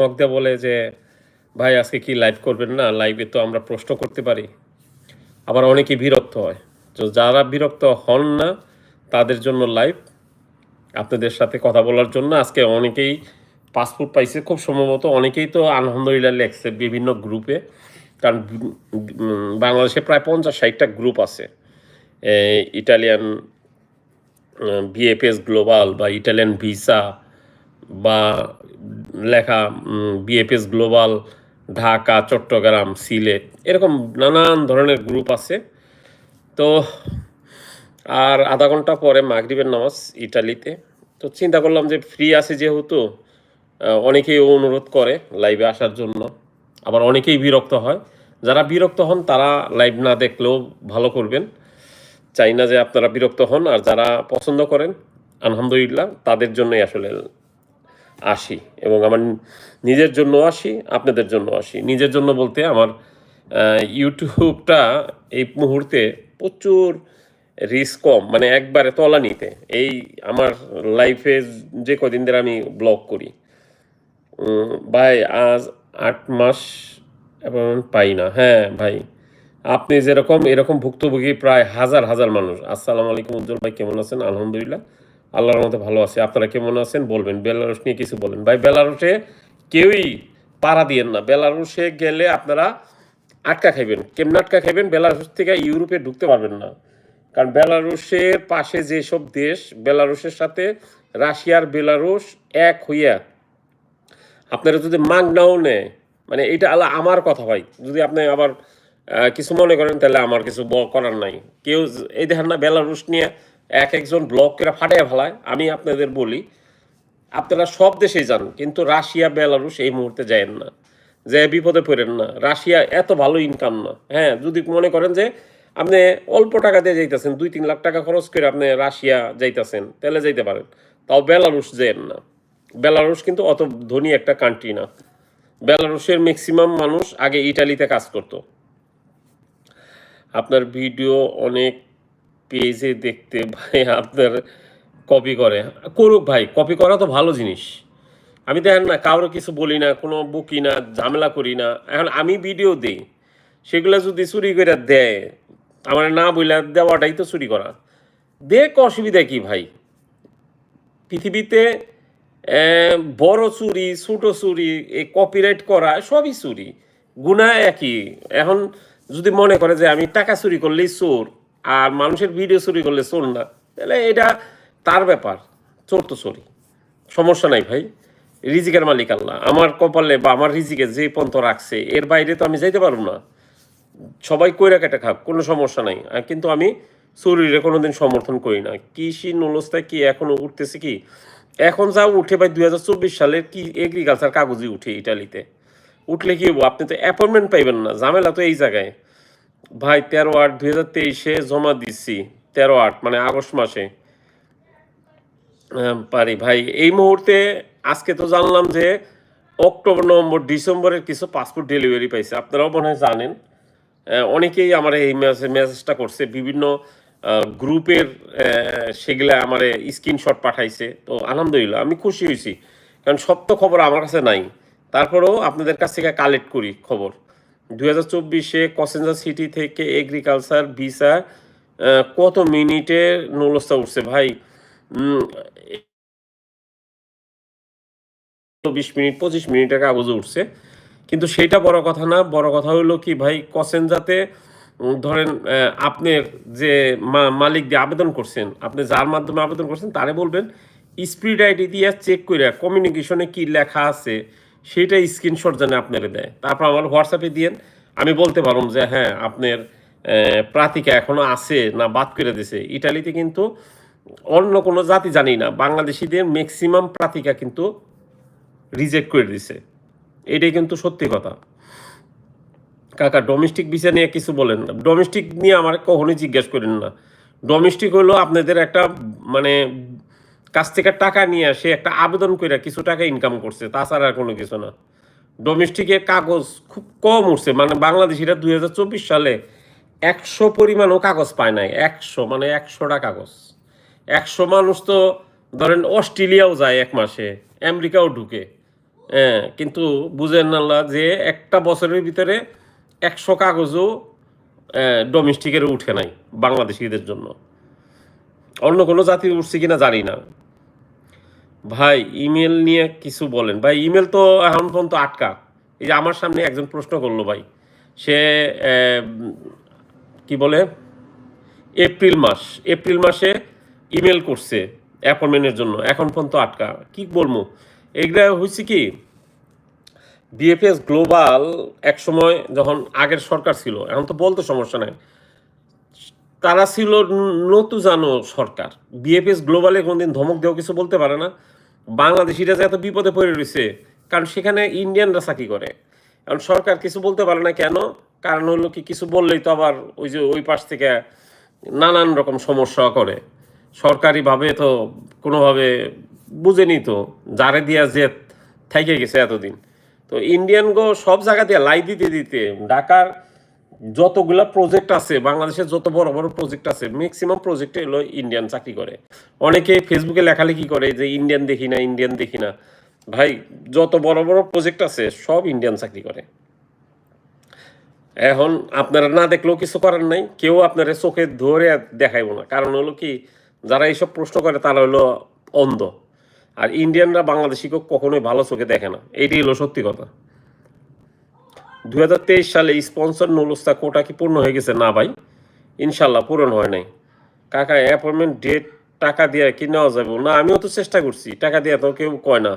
মগদা বলে যে, ভাই, আজকে কি লাইভ করবেন না? লাইভে তো আমরা প্রশ্ন করতে পারি। আবার অনেকেই বিরক্ত হয়। তো যারা বিরক্ত হন না, তাদের জন্য লাইভ আপনাদের সাথে কথা বলার জন্য আজকে অনেকেই পাসপোর্ট পাইছে। খুব সম্ভবত অনেকেই তো আলহামদুলিল্লাহ লেখছে বিভিন্ন গ্রুপে কারণ বাংলাদেশে প্রায় পঞ্চাশ ষাটটা গ্রুপ আছে। ইটালিয়ান বিএফএস গ্লোবাল বা ইটালিয়ান ভিসা বা লেখা বিএফএস গ্লোবাল ঢাকা, চট্টগ্রাম, সিলেট, এরকম নানান ধরনের গ্রুপ আছে। তো, আর আধা ঘণ্টা পরে মাগরিবের নামাজ ইটালিতে। তো চিন্তা করলাম যে ফ্রি আছে যেহেতু অনেকেই অনুরোধ করে লাইভে আসার জন্য। আবার অনেকেই বিরক্ত হয়। যারা বিরক্ত হন, তারা লাইভ না দেখলেও ভালো করবেন। চাই না যে আপনারা বিরক্ত হন, আর যারা পছন্দ করেন, আলহামদুলিল্লাহ, তাদের জন্যই আসলে আসি এবং আমার নিজের জন্য আসি, আপনাদের জন্য আসি। নিজের জন্য বলতে আমার ইউটিউবটা এই মুহূর্তে প্রচুর রিস্ক কম মানে একবারে তলানিতে। এই আমার লাইফে যে কদিন ধরে আমি ব্লগ করি ভাই আজ আট মাস এবং পাই না। হ্যাঁ ভাই, আপনি যেরকম, এরকম ভুক্তভোগী প্রায় হাজার হাজার মানুষ। আসসালামু আলাইকুম, উজ্জ্বল ভাই, কেমন আছেন? আলহামদুলিল্লাহ। আল্লাহর মতো ভালো আছে। আপনারা কেমন আছেন? বলবেন। বেলারুস নিয়ে কিছু বলেন। ভাই বেলারুসে কেউই পাড়া দিয়েন না। বেলারুসে গেলে আপনারা আটকা খাইবেন। কেমন আটকা খাইবেন? বেলারুস থেকে ইউরোপে ঢুকতে পারবেন না। কারণ বেলারুসের পাশে যেসব দেশ বেলারুসের সাথে রাশিয়ার বেলারুস এক হইয়া আপনারা যদি মাগনাও নেয় মানে এটা আল্লাহ আমার কথা ভাই। যদি আপনি আবার কিছু মনে করেন, তাহলে আমার কিছু করার নাই। কেউ এই দেখেন না বেলারুস নিয়ে এক একজন ব্লক করে ফাটাইয়া ফেলায়, আমি আপনাদের বলি, আপনারা সব দেশেই যান, কিন্তু রাশিয়া বেলারুস এই মুহূর্তে যায়েন না, যে বিপদে পড়েন না। রাশিয়া এত ভালো ইনকাম না হ্যাঁ যদি মনে করেন যে আপনি অল্প টাকা দিয়ে যাইতেছেন, দুই তিন লাখ টাকা খরচ করে আপনি রাশিয়া যাইতেছেন, তাহলে যাইতে পারেন, তাও বেলারুস যেন না। বেলারুস কিন্তু অত ধনী একটা কান্ট্রি না। বেলারুসের ম্যাক্সিমাম মানুষ আগে ইটালিতে কাজ করতো। আপনার ভিডিও অনেক পেজে দেখতে ভাই আপনার কপি করে। করুক ভাই কপি করা তো ভালো জিনিস। আমি দেখেন না, কারও কিছু বলি না, কোনো বুকি না, ঝামেলা করি না। এখন আমি ভিডিও দিই, সেগুলো যদি চুরি করে দেয়, আমার না বইলা দেওয়াটাই তো চুরি করা। দেখ অসুবিধা কি ভাই? পৃথিবীতে বড় চুরি, ছোট চুরি, এই কপিরাইট করা সবই চুরি। গুণা একই। এখন যদি মনে করে যে আমি টাকা চুরি করলেই চোর আর মানুষের ভিডিও চুরি করলে চোর না। তাহলে এটা তার ব্যাপার, চোর তো চোরই। সমস্যা নাই ভাই, রিজিকের মালিক আল্লাহ। আমার কপালে বা আমার রিজিকে যে পন্থ রাখছে, এর বাইরে তো আমি যাইতে পারব না। সবাই কইরা কেটে খাক, কোনো সমস্যা নাই। কিন্তু আমি শরীরে কোনোদিন সমর্থন করি না। কৃষি নলস্তায় কি এখনও উঠতেছে কি? এখন যা উঠে ভাই দুই হাজার চব্বিশ সালের কি এগ্রিকালচার কাগজই উঠে ইটালিতে। উঠলে কি আপনি তো অ্যাপয়েন্টমেন্ট পাইবেন না। ঝামেলা তো এই জায়গায়। ভাই, তেরো আট দুই হাজার তেইশে জমা দিচ্ছি তেরো আট মানে আগস্ট মাসে। পারি। ভাই, এই মুহূর্তে আজকে তো জানলাম যে অক্টোবর, নভেম্বর, ডিসেম্বরের কিছু পাসপোর্ট ডেলিভারি পাইছে। আপনারাও মনে হয় জানেন। অনেকেই আমার এই মেসেজ মেসেজটা করছে। বিভিন্ন গ্রুপের সেগুলা আমার স্ক্রিনশট পাঠাইছে। তো আলহামদুলিল্লাহ, আমি খুশি হয়েছি। কারণ সত্য খবর আমার কাছে নাই। তারপরেও আপনাদের কাছ থেকে কালেক্ট করি খবর। দুই হাজার চব্বিশে কসেঞ্জা সিটি থেকে এগ্রিকালচার, ভিসা কত মিনিটে নলস্তা উঠছে ভাই? বিশ মিনিট, পঁচিশ মিনিটের কাগজে উঠছে। কিন্তু সেটা বড় কথা না, বড় কথা হলো কি ভাই, কসেনজাতে ধরেন আপনার যে মালিক দিয়ে আবেদন করছেন, আপনি যার মাধ্যমে আবেদন করছেন, তারে বলবেন, স্পিড আইডি দিয়ে চেক করে কমিউনিকেশনে কি লেখা আছে সেটা স্ক্রিনশট জানে আপনারে দেয়। তারপর আমার হোয়াটসঅ্যাপে দিয়েন, আমি বলতে পারলাম যে হ্যাঁ আপনার প্রাতিকা এখনও আছে না বাদ করে দিছে। ইটালিতে কিন্তু অন্য কোনো জাতি জানি না, বাংলাদেশিদের ম্যাক্সিমাম প্রাতিকা কিন্তু রিজেক্ট করে দিছে। এটাই কিন্তু সত্যি কথা। কাকা ডোমেস্টিক ভিসা নিয়ে কিছু বলেন না। ডোমেস্টিক নিয়ে আমার কখনোই জিজ্ঞেস করেন না। ডোমেস্টিক হলো আপনাদের একটা মানে কাছ থেকে টাকা নিয়ে সে একটা আবেদন করে কিছু টাকা ইনকাম করছে, তাছাড়া আর কোনো কিছু না। ডোমেস্টিকের কাগজ খুব কম উঠছে মানে বাংলাদেশিরা দুই হাজার চব্বিশ সালে একশো পরিমাণও কাগজ পায় নাই, একশো মানে একশোটা কাগজ। একশো মানুষ তো ধরেন অস্ট্রেলিয়াও যায় এক মাসে, আমেরিকাও ঢুকে হ্যাঁ কিন্তু বুঝেন না যে একটা বছরের ভিতরে একশো কাগজও ডোমেস্টিকের উঠে নাই বাংলাদেশিদের জন্য। অন্য কোনো জাতি উঠছে কিনা জানি না। ভাই, ইমেল নিয়ে কিছু বলেন। ভাই, ইমেল তো এখন পর্যন্ত আটকা। এই যে আমার সামনে একজন প্রশ্ন করল ভাই। সে কি বলে? এপ্রিল মাস। এপ্রিল মাসে ইমেল করছে অ্যাপয়েন্টমেন্টের জন্য। এখন পর্যন্ত আটকা। কি বলব? এগুলা হয়েছে কি? বিএফএস গ্লোবাল এক সময় যখন আগের সরকার ছিল, এখন তো বলতে সমস্যা নাই। তারা ছিল নতু জানো সরকার। বিএফএস গ্লোবালে কোনদিন ধমক দেওয়া কিছু বলতে পারে না। বাংলাদেশিরা যে এত বিপদে পড়ে রয়েছে, কারণ সেখানে ইন্ডিয়ানরা চাকরি করে। এখন সরকার কিছু বলতে পারে না কেন? কারণ হলো কি, কিছু বললেই তো আবার ওই যে ওই পাশ থেকে নানান রকম সমস্যা করে। সরকারিভাবে তো কোনোভাবে বুঝেনি তো, যারে দিয়া যে থাইকে গেছে এতদিন। তো ইন্ডিয়ান গো সব জায়গা দিয়ে লাই দিতে দিতে, ঢাকার যতগুলা প্রজেক্ট আছে, বাংলাদেশের যত বড় বড় প্রজেক্ট আছে ম্যাক্সিমাম প্রজেক্টে হলো ইন্ডিয়ান চাকরি করে। অনেকে ফেসবুকে লেখালেখি করে যে ইন্ডিয়ান দেখি না ইন্ডিয়ান দেখি না। ভাই, যত বড় বড় প্রজেক্ট আছে, সব ইন্ডিয়ান চাকরি করে। এখন আপনারা না দেখলেও কিছু করার নাই, কেউ আপনারা চোখে ধরে দেখাইবো না। কারণ হলো কি, যারা এইসব প্রশ্ন করে, তারা হলো অন্ধ। আর ইন্ডিয়ানরা বাংলাদেশিকে কখনোই ভালো চোখে দেখে না। এইটাই হলো সত্যি কথা। দু হাজার তেইশ সালে স্পন্সর নলস্তা কোটা কি পূর্ণ হয়ে গেছে? না ভাই। ইনশাল্লাহ পূরণ হয় নাই। কাকা অ্যাপয়েন্টমেন্ট ডেট টাকা দিয়ে কি নেওয়া যাবে? না, আমিও তো চেষ্টা করছি। টাকা দিয়ে তো কেউ কয় না।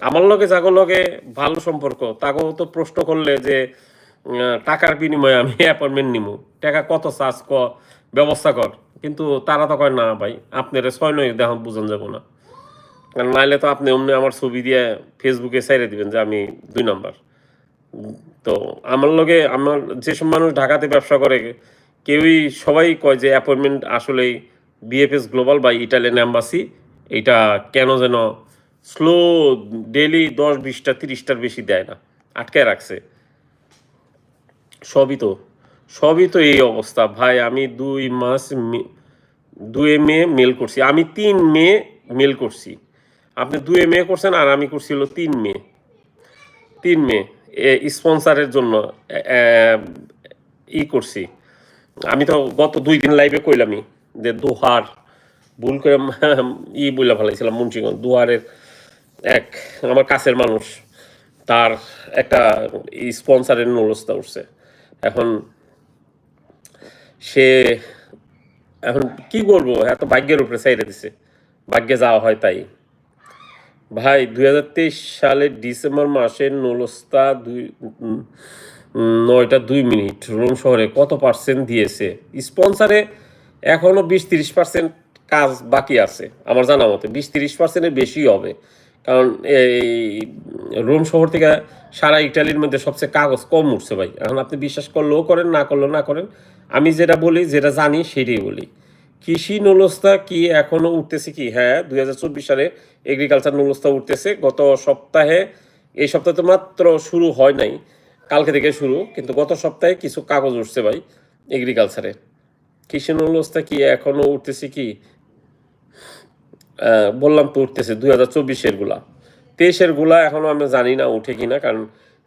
আমার লগে, যাগো লগে ভালো সম্পর্ক। তাকেও তো প্রশ্ন করলে যে টাকার বিনিময়ে আমি অ্যাপয়েন্টমেন্ট নিমু। টাকা কত চার্জ ক, ব্যবস্থা কর। কিন্তু তারা তো কয়, না ভাই, আপনার ছয় নয় দেখুন বুঝান যাব না। কারণ নাইলে তো আপনি অমনি আমার ছবি দিয়ে ফেসবুকে সাইরে দিবেন যে আমি দুই নাম্বার। তো আমার লগে আমার যেসব মানুষ ঢাকাতে ব্যবসা করে, কেউই সবাই কয় যে অ্যাপয়েন্টমেন্ট আসলেই বিএফএস গ্লোবাল বা ইটালিয়ান অ্যাম্বাসি এটা কেন যেন স্লো ডেলি দশ বিশটা তিরিশটার বেশি দেয় না, আটকায় রাখছে। সবই তো সবই তো এই অবস্থা। ভাই, আমি দুই মাস দুই মে মেল করছি। আমি তিন মে মেল করছি। আপনি দুই মে করছেন আর আমি করছি হলো তিন মে। তিন মে। স্পন্সারের জন্য ই করছি। আমি তো গত দুই দিন লাইভে কইলামই যে দোহার, ভুল করে ই বলে ফেলাইছিলাম মুন্সিগঞ্জ। দুহারের এক, আমার কাছের মানুষ, তার একটা স্পন্সারের নলস্তা উঠছে। এখন সে, এখন কি করব? এত ভাগ্যের উপরে চাইরে দিছে। ভাগ্যে যাওয়া হয় তাই। ভাই দু হাজার তেইশ সালের ডিসেম্বর মাসের নলস্তা দুই নয়টা দুই মিনিট রোম শহরে কত পার্সেন্ট দিয়েছে? স্পন্সারে এখনও বিশ তিরিশ পার্সেন্ট কাজ বাকি আছে, আমার জানা মতে। বিশ তিরিশ পার্সেন্টের বেশি হবে, কারণ এই রোম শহর থেকে সারা ইটালির মধ্যে সবচেয়ে কাগজ কম উঠছে ভাই। এখন আপনি বিশ্বাস করলেও করেন, না করলেও না করেন, আমি যেটা বলি, যেটা জানি, সেটাই বলি। কৃষি নলস্তা কি এখনও উঠতেছে কি? হ্যাঁ দুই হাজার চব্বিশ সালে এগ্রিকালচার নলস্তা উঠতেছে। গত সপ্তাহে, এই সপ্তাহে তো মাত্র শুরু হয় নাই। কালকে থেকে শুরু, কিন্তু গত সপ্তাহে কিছু কাগজ উঠছে ভাই এগ্রিকালচারে কৃষি নলস্তা কি এখনও উঠতেছে কি? বললাম তো উঠতেছে দুই হাজার চব্বিশেরগুলা। তেইশেরগুলা এখনও আমি জানি না উঠে কিনা, কারণ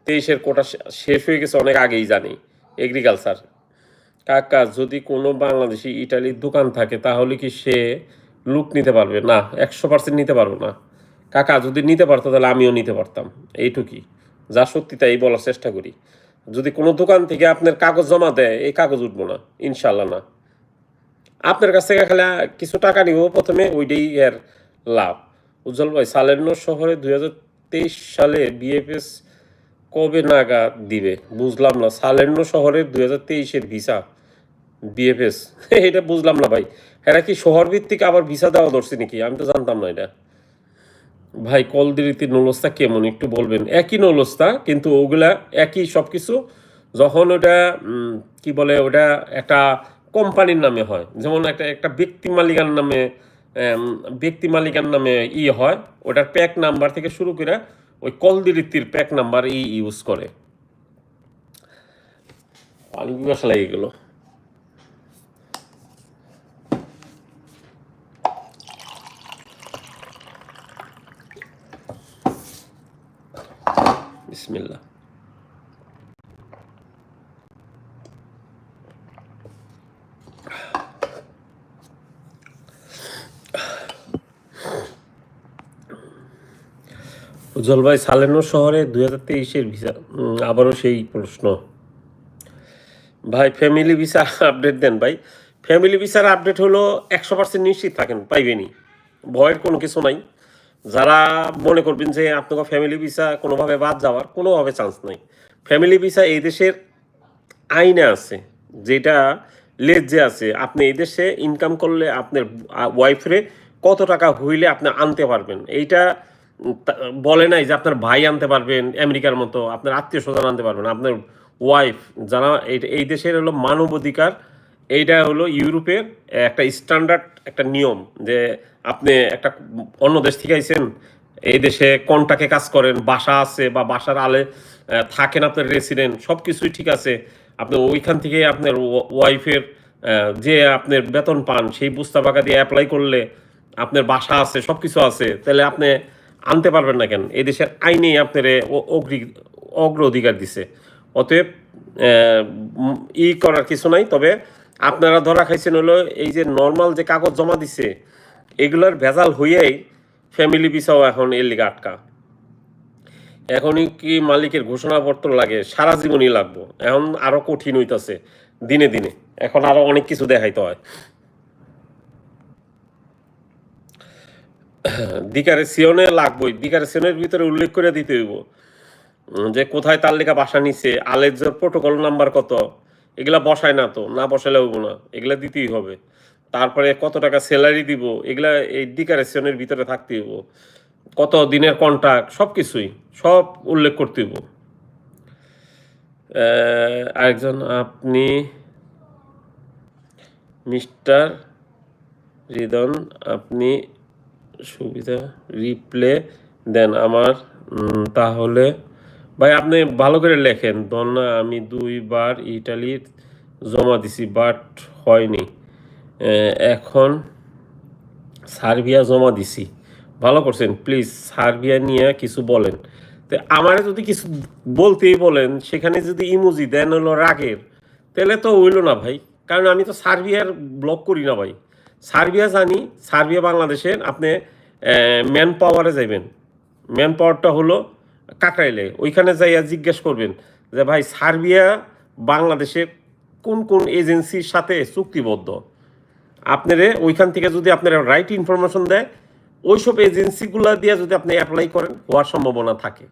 তেইশের কোটা শেষ হয়ে গেছে অনেক আগেই জানি এগ্রিকালচার কাকা, যদি কোনো বাংলাদেশি ইটালির দোকান থাকে, তাহলে কি সে লুক নিতে পারবে? না, একশো পার্সেন্ট নিতে পারব না। কাকা, যদি নিতে পারতো, তাহলে আমিও নিতে পারতাম। এইটুকুই যা সত্যি, তাই বলার চেষ্টা করি। যদি কোনো দোকান থেকে আপনার কাগজ জমা দেয়, এই কাগজ উঠবো না ইনশাল্লাহ না। আপনার কাছ থেকে খালি কিছু টাকা নিব, প্রথমে ওইটাই এর লাভ। উজ্জ্বল ভাই সালেন্য শহরে দুই হাজার তেইশ সালে বিএফএস কবে নাগাদ দিবে? বুঝলাম না। সালেন্য শহরের দুই হাজার তেইশের ভিসা। বিএফএস এটা বুঝলাম না ভাই। এরা কি শহর ভিত্তিক আবার ভিসা দেওয়া ধরছে নাকি? আমি তো জানতাম না এটা। ভাই কলদিরিতি নলস্তা কেমন? একটু বলবেন। একই নলস্তা, কিন্তু ওগুলা একই সব কিছু যখন ওটা কি বলে, ওটা একটা কোম্পানির নামে হয়। যেমন একটা একটা ব্যক্তি মালিকার নামে ব্যক্তি মালিকার নামে ই হয়। ওটার প্যাক নাম্বার থেকে শুরু করে ওই কলদিরিতির প্যাক নাম্বার ই ইউজ করে। পানি পিপাসা লেগে গেলো। বিসমিল্লাহ। উজ্জ্বল ভাই, সালেনো শহরে দুই হাজার তেইশের ভিসা আবারও সেই প্রশ্ন। ভাই ফ্যামিলি ভিসা আপডেট দেন ভাই। ফ্যামিলি ভিসার আপডেট হলো একশো পার্সেন্ট নিশ্চিত থাকেন পাইবেনি ভয়ের কোনো কিছু নাই। যারা মনে করবেন যে আপনাকে ফ্যামিলি ভিসা কোনোভাবে বাদ যাওয়ার কোনোভাবে চান্স নাই। ফ্যামিলি ভিসা এই দেশের আইনে আছে, যেটা লেজে আছে। আপনি এই দেশে ইনকাম করলে আপনার ওয়াইফরে কত টাকা হইলে আপনি আনতে পারবেন? এইটা বলে নাই যে আপনার ভাই আনতে পারবেন আমেরিকার মতো, আপনার আত্মীয় স্বজন আনতে পারবেন, আপনার ওয়াইফ যারা এই- দেশের হলো মানবাধিকার এইটা হলো ইউরোপের একটা স্ট্যান্ডার্ড একটা নিয়ম যে আপনি একটা অন্য দেশ থেকে আইছেন, এই দেশে কন্টাকে কাজ করেন, বাসা আছে বা বাসার আলে থাকেন আপনার রেসিডেন্ট সব কিছুই ঠিক আছে। আপনি ওইখান থেকে আপনার ওয়াইফের যে আপনার বেতন পান, সেই বুস্তা পাকা দিয়ে অ্যাপ্লাই করলে আপনার বাসা আছে সব কিছু আছে, তাহলে আপনি আনতে পারবেন না কেন? এই দেশের আইনেই আপনার অগ্রি অগ্র অধিকার দিছে। অতএব ই করার কিছু নাই, তবে আপনারা ধরা খাইছেন হলো এই যে নর্মাল যে কাগজ জমা দিছে, এগুলোর ভেজাল হইয়াই ফ্যামিলি ভিসাও এখন এর লিগে আটকা। এখনই কি মালিকের ঘোষণাপত্র লাগে? সারা জীবনই লাগবো। এখন আরও কঠিন হইতাছে, দিনে দিনে। এখন আরও অনেক কিছু দেখাইতে হয়। দিকারে সিয়নে লাগবই। দিকারে সিয়নের ভিতরে উল্লেখ করে দিতে হইব যে কোথায় তার লেখা বাসা নিছে আলেক্সার প্রোটোকল নাম্বার কত এগুলা বসায় না তো না বসালে হইব না এগুলা দিতেই হবে। তারপরে কত টাকা স্যালারি দিব এগুলা এই ডিকারেশনের ভিতরে থাকতে হইব। কত দিনের কন্ট্রাক্ট সব কিছুই সব উল্লেখ করতে আহ, আরেকজন আপনি মিস্টার রিদন আপনি সুবিধা রিপ্লে দেন আমার তাহলে ভাই, আপনি ভালো করে লেখেন। দন্না আমি দুইবার ইটালির জমা দিছি বাট হয়নি। এখন সার্বিয়া জমা দিছি। ভালো করছেন প্লিজ সার্বিয়া নিয়ে কিছু বলেন। তো, আমারে যদি কিছু বলতেই বলেন, সেখানে যদি ইমোজি দেন হলো রাগের, তাহলে তো হইল না ভাই। কারণ আমি তো সার্বিয়ার ব্লক করি না ভাই। সার্বিয়া জানি, সার্বিয়া বাংলাদেশের, আপনি ম্যান পাওয়ারে যাইবেন। ম্যান পাওয়ারটা হলো কাকরাইলে ওইখানে যাইয়া জিজ্ঞেস করবেন যে, ভাই, সার্বিয়া বাংলাদেশে কোন কোন এজেন্সির সাথে চুক্তিবদ্ধ? আপনারে ওইখান থেকে যদি আপনারা রাইট ইনফরমেশন দেয়, ওইসব এজেন্সিগুলো দিয়ে যদি আপনি অ্যাপ্লাই করেন, হওয়ার সম্ভাবনা থাকে।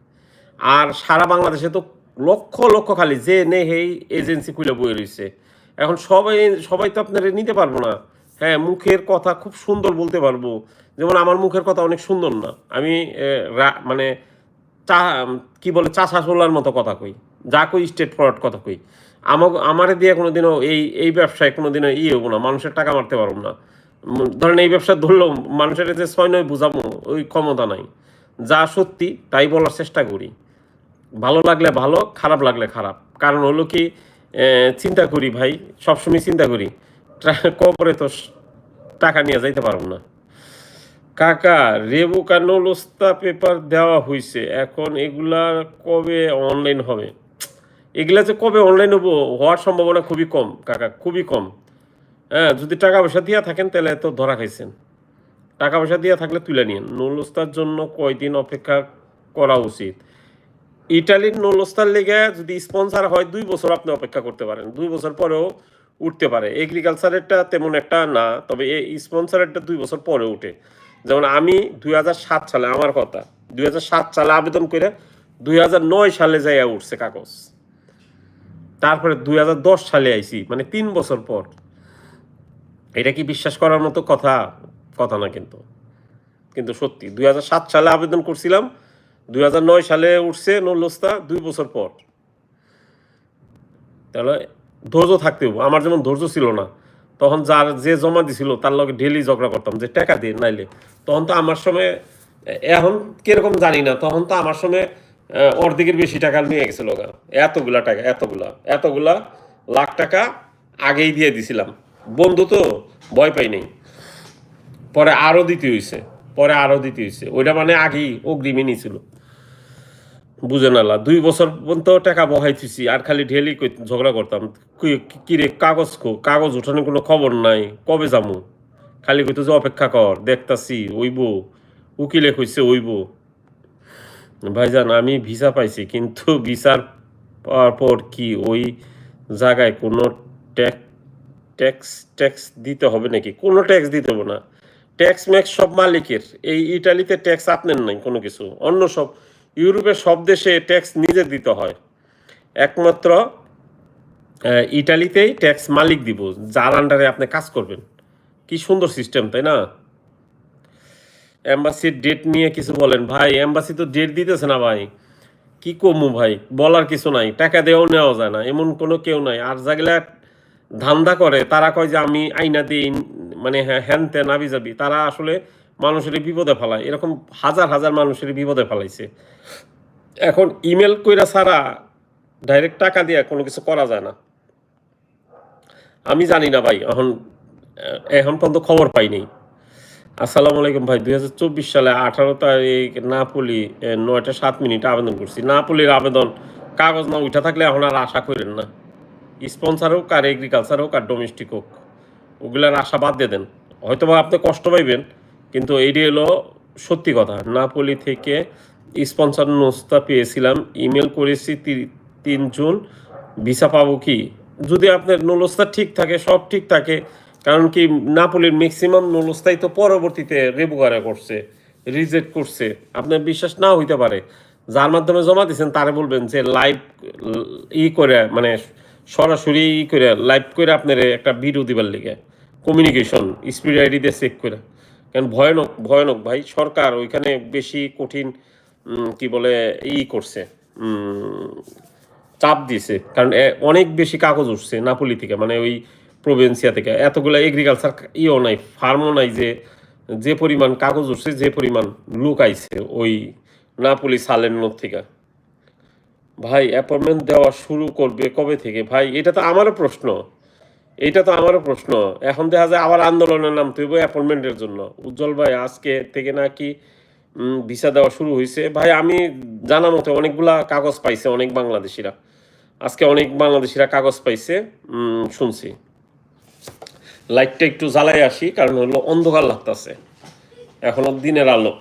আর সারা বাংলাদেশে তো লক্ষ লক্ষ খালি যে, নে, হেই এজেন্সি খুলে বয়ে রয়েছে এখন সবাই সবাই তো আপনারা নিতে পারব না। হ্যাঁ মুখের কথা খুব সুন্দর বলতে পারব। যেমন আমার মুখের কথা অনেক সুন্দর না। আমি মানে চা কি বলে চাষা সোলার মতো কথা কই। যা কই স্টেট ফরওয়ার্ড কথা কই। আমাকে আমারে দিয়ে কোনোদিনও এই এই ব্যবসায় কোনোদিনও ইয়ে হব না, মানুষের টাকা মারতে পারব না। ধরেন এই ব্যবসা ধরলেও মানুষের যে ছয় নয় বুঝাবো ওই ক্ষমতা নাই। যা সত্যি, তাই বলার চেষ্টা করি। ভালো লাগলে ভালো, খারাপ লাগলে খারাপ। কারণ হলো কি চিন্তা করি ভাই, সবসময় চিন্তা করি। কবরে তো টাকা নিয়ে যাইতে পারব না। কাকা রেবুকা নলস্তা পেপার দেওয়া হয়েছে এখন এগুলা কবে অনলাইন হবে? এগুলা যে কবে অনলাইন হব হওয়ার সম্ভাবনা খুবই কম, কাকা, খুবই কম। হ্যাঁ যদি টাকা পয়সা দিয়া থাকেন তাহলে তো ধরা খাইছেন। টাকা পয়সা দিয়া থাকলে তুলে নিন নলস্তার জন্য কয়দিন অপেক্ষা করা উচিত? ইটালির নলস্তার লেগে যদি স্পন্সার হয়, দুই বছর আপনি অপেক্ষা করতে পারেন। দুই বছর পরেও উঠতে পারে। এগ্রিকালচারেরটা তেমন একটা না, তবে এই স্পন্সারেরটা দুই বছর পরে উঠে। যেমন আমি দুই সালে, আমার কথা, দুই সালে আবেদন করে দুই সালে যাইয়া উঠছে কাগজ। তারপরে দুই হাজার দশ সালে আইছি মানে তিন বছর পর। এটা কি বিশ্বাস করার মতো কথা? কথা না কিন্তু। কিন্তু সত্যি, দুই হাজার সাত সালে আবেদন করছিলাম, দুই হাজার নয় সালে উঠছে নল্লস্তা দুই বছর পর। তাহলে ধৈর্য থাকতে হবে আমার যেমন ধৈর্য ছিল না, তখন যার যে জমা দিছিল তার লগে ডেলি ঝগড়া করতাম যে টাকা দিয়ে নাইলে। তখন তো আমার সময় এখন কীরকম জানি না, তখন তো আমার সময় অর্ধেকের বেশি টাকা নিয়ে গেছিল। এতগুলা টাকা, এতগুলা এতগুলা লাখ টাকা আগেই দিয়ে দিছিলাম। বন্ধু তো, ভয় পাই নাই। পরে আরও দিতে হয়েছে পরে আরও দিতে হয়েছে ওইটা মানে আগেই অগ্রিমে নিয়েছিল বুঝে নালা, দুই বছর পর্যন্ত টাকা বহাই থুইছি আর খালি ঢেলি ঝগড়া করতাম। কি- কি রে, কাগজ কাগজ উঠানোর কোনো খবর নাই, কবে যামু? খালি কইতো যে অপেক্ষা কর, দেখতাছি, ওইব। উকিলে কইছে ওইব। ভাইজান, আমি ভিসা পাইছি, কিন্তু ভিসার পাওয়ার পর কি ওই জায়গায় কোনো ট্যাক্স ট্যাক্স ট্যাক্স দিতে হবে নাকি? কোনো ট্যাক্স দিতে হবে না। ট্যাক্স ম্যাক্স সব মালিকের। এই ইটালিতে ট্যাক্স আপনার নাই কোনো কিছু। অন্য সব ইউরোপের সব দেশে ট্যাক্স নিজে দিতে হয়। একমাত্র ইটালিতেই ট্যাক্স মালিক দিব, যার আন্ডারে আপনি কাজ করবেন। কি সুন্দর সিস্টেম তাই না? এম্বাসির ডেট নিয়ে কিছু বলেন। ভাই এম্বাসি তো ডেট দিতেছে না ভাই। কি কমু ভাই? বলার কিছু নাই। টাকা দেওয়াও নেওয়া যায় না। এমন কোনো কেউ নাই। আর যেগুলা ধান্দা করে, তারা কয় যে আমি আইনা দিই মানে হ্যাঁ হ্যান ত্যান আবি যাবি। তারা আসলে মানুষের বিপদে ফেলায়। এরকম হাজার হাজার মানুষের বিপদে ফেলাইছে। এখন ইমেল কইরা ছাড়া ডাইরেক্ট টাকা দিয়ে কোনো কিছু করা যায় না। আমি জানি না ভাই। এখন এখন পর্যন্ত খবর পাইনি। আসসালামু আলাইকুম ভাই, দুই হাজার চব্বিশ সালে আঠারো তারিখ নাপলি নয়টা সাত মিনিট আবেদন করছি। নাপলির আবেদন কাগজ না উঠা থাকলে এখন আর আশা করেন না। স্পন্সার হোক আর এগ্রিকালচার হোক আর ডোমেস্টিক হোক, ওগুলার আশা বাদ দিয়ে দেন। হয়তো বা আপনি কষ্ট পাইবেন, কিন্তু এইটি হলো সত্যি কথা। নাপলি থেকে স্পন্সর নোস্তা পেয়েছিলাম, ইমেল করেছি তিন জুন ভিসা পাবো কি? যদি আপনার নলস্তা ঠিক থাকে, সব ঠিক থাকে কারণ কি, নাপোলির ম্যাক্সিমাম নলস্তাই তো পরবর্তীতে রেবুকারে করছে রিজেক্ট করছে। আপনার বিশ্বাস না হইতে পারে। যার মাধ্যমে জমা দিয়েছেন তারে বলবেন যে লাইভ ই করে মানে সরাসরি ই করে লাইভ করে আপনার একটা ভিডিও দিবার লিগে। কমিউনিকেশন স্পিড আইডি দিয়ে চেক করে। কারণ ভয়ানক ভয়ানক ভাই, সরকার ওইখানে বেশি কঠিন কি বলে, ই করছে চাপ দিছে। কারণ অনেক বেশি কাগজ উঠছে নাপলি থেকে। মানে ওই প্রভিন্সিয়া থেকে। এতগুলো এগ্রিকালচার ইও নাই ফার্মও নাই যে যে পরিমাণ কাগজ উঠছে, যে পরিমাণ লোক আইছে ওই নাপলি সালের নোট থেকে। ভাই অ্যাপয়েন্টমেন্ট দেওয়া শুরু করবে কবে থেকে? ভাই, এটা তো আমারও প্রশ্ন। এটা তো আমারও প্রশ্ন। এখন দেখা যায় আবার আন্দোলনের নাম তুই অ্যাপয়েন্টমেন্টের জন্য। উজ্জ্বল ভাই, আজকে থেকে নাকি ভিসা দেওয়া শুরু হয়েছে ভাই, আমি জানা মতো অনেকগুলা কাগজ পাইছে অনেক বাংলাদেশিরা। আজকে অনেক বাংলাদেশিরা কাগজ পাইছে শুনছি। লাইটটা একটু জ্বালাই আসি কারণ হলো অন্ধকার লাগতেছে। এখনও দিনের আলো।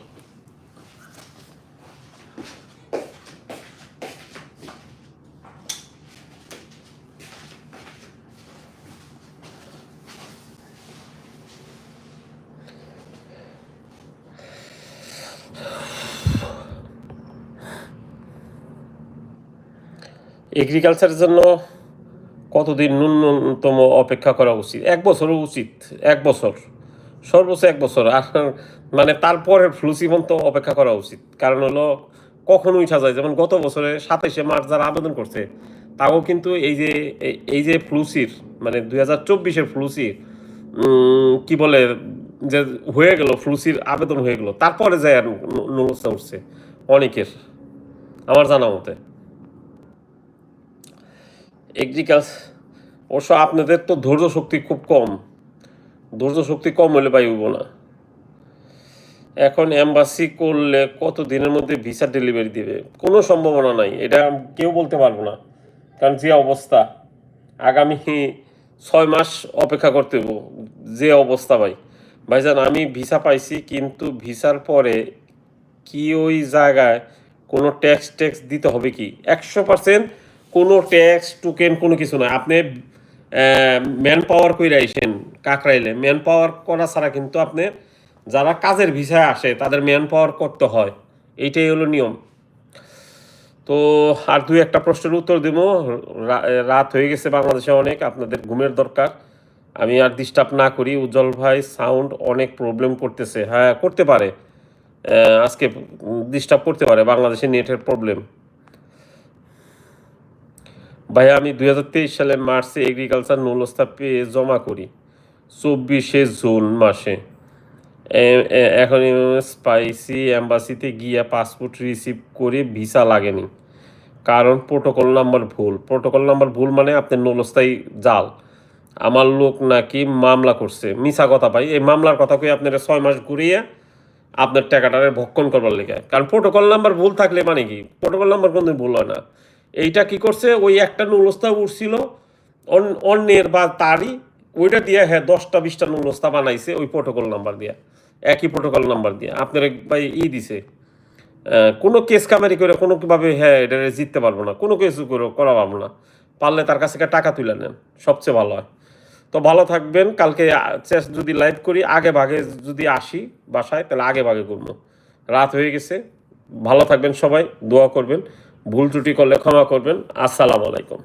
এগ্রিকালচারের জন্য কতদিন ন্যূনতম অপেক্ষা করা উচিত? এক বছরও উচিত। এক বছর। সর্বোচ্চ এক বছর। আর মানে তারপরে ফ্লুসিমন তো অপেক্ষা করা উচিত। কারণ হলো কখন উঠা যায় যেমন গত বছরে সাতাইশে মার্চ যারা আবেদন করছে, তাও কিন্তু এই যে, এই- যে ফ্লুসির মানে দুই হাজার চব্বিশের ফ্লুসির কি বলে, যে হয়ে গেল ফ্লুসির আবেদন হয়ে গেল, তারপরে যায় আর নুলস্থা উঠছে অনেকের। আমার জানা মতে। এগ্রিকালচার অবশ্য আপনাদের তো ধৈর্য শক্তি খুব কম। ধৈর্য শক্তি কম হলে পাই হইব না। এখন এম্বাসি করলে কত দিনের মধ্যে ভিসা ডেলিভারি দেবে? কোনো সম্ভাবনা নাই। এটা কেউ বলতে পারব না। কারণ যে অবস্থা, আগামী ছয় মাস অপেক্ষা করতে হইব। যে অবস্থা ভাই। ভাইজান, আমি ভিসা পাইছি, কিন্তু ভিসার পরে কি ওই জায়গায় কোনো ট্যাক্স ট্যাক্স দিতে হবে কি? একশো পার্সেন্ট কোনো ট্যাক্স, টোকেন, কোনো কিছু না আপনি ম্যান পাওয়ার কইরা আইসেন, কাকরাইলে ম্যান পাওয়ার করা ছাড়া কিন্তু আপনি যারা কাজের ভিসায় আসে, তাদের ম্যান পাওয়ার করতে হয়। এইটাই হলো নিয়ম। তো আর দুই একটা প্রশ্নের উত্তর দিব। রাত হয়ে গেছে, বাংলাদেশে অনেক, আপনাদের ঘুমের দরকার। আমি আর ডিস্টার্ব না করি। উজ্জ্বল ভাই সাউন্ড অনেক প্রবলেম করতেছে। হ্যাঁ করতে পারে। আজকে ডিস্টার্ব করতে পারে। বাংলাদেশে নেটের প্রবলেম ভাই আমি দুই হাজার তেইশ সালে মার্চে এগ্রিকালচার নূলস্থা পেয়ে জমা করি। চব্বিশে জুন মাসে। এখন স্পাইসি অ্যাম্বাসিতে গিয়ে পাসপোর্ট রিসিভ করে ভিসা লাগেনি। কারণ প্রোটোকল নাম্বার ভুল। প্রোটোকল নাম্বার ভুল মানে আপনার নলস্থায়ী জাল। আমার লোক নাকি মামলা করছে। মিছা কথা পাই এই মামলার কথা কই আপনারা ছয় মাস ঘুরিয়ে আপনার টাকাটারে ভক্ষণ করবার লেগে। কারণ প্রোটোকল নাম্বার ভুল থাকলে মানে কি? প্রোটোকল নাম্বার কোনো ভুল হয় না। এইটা কি করছে? ওই একটা নুলস্তা উঠছিল অন- অন্যের বা তারই, ওইটা দিয়ে হ্যাঁ দশটা বিশটা নুলস্তা বানাইছে ওই প্রোটোকল নাম্বার দিয়ে। একই প্রোটোকল নাম্বার দিয়ে। আপনার ভাই ই দিছে কোনো কেস কামারি করে কোনো কীভাবে হ্যাঁ এটা জিততে পারব না, কোনো কিছু করে পারব না। পারলে তার কাছ থেকে টাকা তুলে নেন, সবচেয়ে ভালো হয়। তো ভালো থাকবেন, কালকে চেস- যদি লাইভ করি, আগে ভাগে যদি আসি বাসায়, তাহলে আগে ভাগে করব রাত হয়ে গেছে, ভালো থাকবেন সবাই, দোয়া করবেন। ভুল ত্রুটি করলে ক্ষমা করবেন। আসসালামু আলাইকুম।